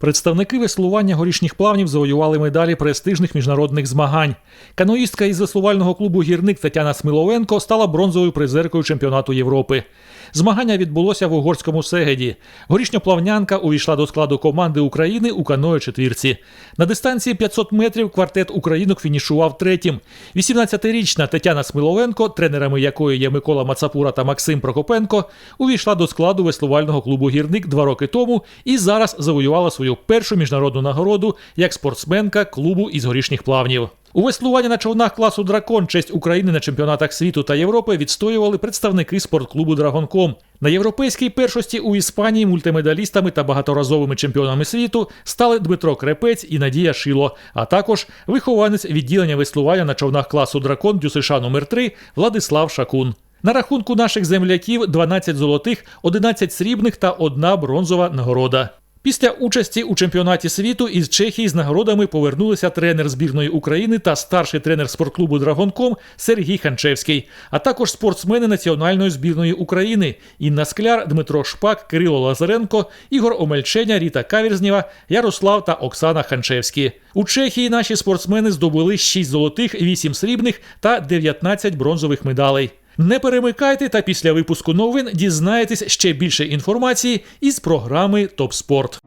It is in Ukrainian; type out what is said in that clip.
Представники веслування горішніх плавнів завоювали медалі престижних міжнародних змагань. Каноїстка із веслувального клубу Гірник Тетяна Смиловенко стала бронзовою призеркою чемпіонату Європи. Змагання відбулося в угорському Сегеді. Горішньоплавнянка увійшла до складу команди України у каної четвірці. На дистанції 500 метрів квартет українок фінішував третім. 18-річна Тетяна Смиловенко, тренерами якої є Микола Мацапура та Максим Прокопенко, увійшла до складу веслувального клубу Гірник два роки тому і зараз завоювала свою першу міжнародну нагороду як спортсменка клубу із горішніх плавнів. У веслуванні на човнах класу Дракон честь України на чемпіонатах світу та Європи відстоювали представники спортклубу Драгонком. На європейській першості у Іспанії мультимедалістами та багаторазовими чемпіонами світу стали Дмитро Крепець і Надія Шило, а також вихованець відділення веслування на човнах класу Дракон ДЮСШ номер 3 Владислав Шакун. На рахунку наших земляків 12 золотих, 11 срібних та одна бронзова нагорода. Після участі у чемпіонаті світу із Чехії з нагородами повернулися тренер збірної України та старший тренер спортклубу Драгонком Сергій Ханчевський, а також спортсмени національної збірної України Інна Скляр, Дмитро Шпак, Кирило Лазаренко, Ігор Омельченя, Ріта Кавірзнєва, Ярослав та Оксана Ханчевські. У Чехії наші спортсмени здобули 6 золотих, 8 срібних та 19 бронзових медалей. Не перемикайте та після випуску новин дізнаєтесь ще більше інформації із програми Топ Спорт.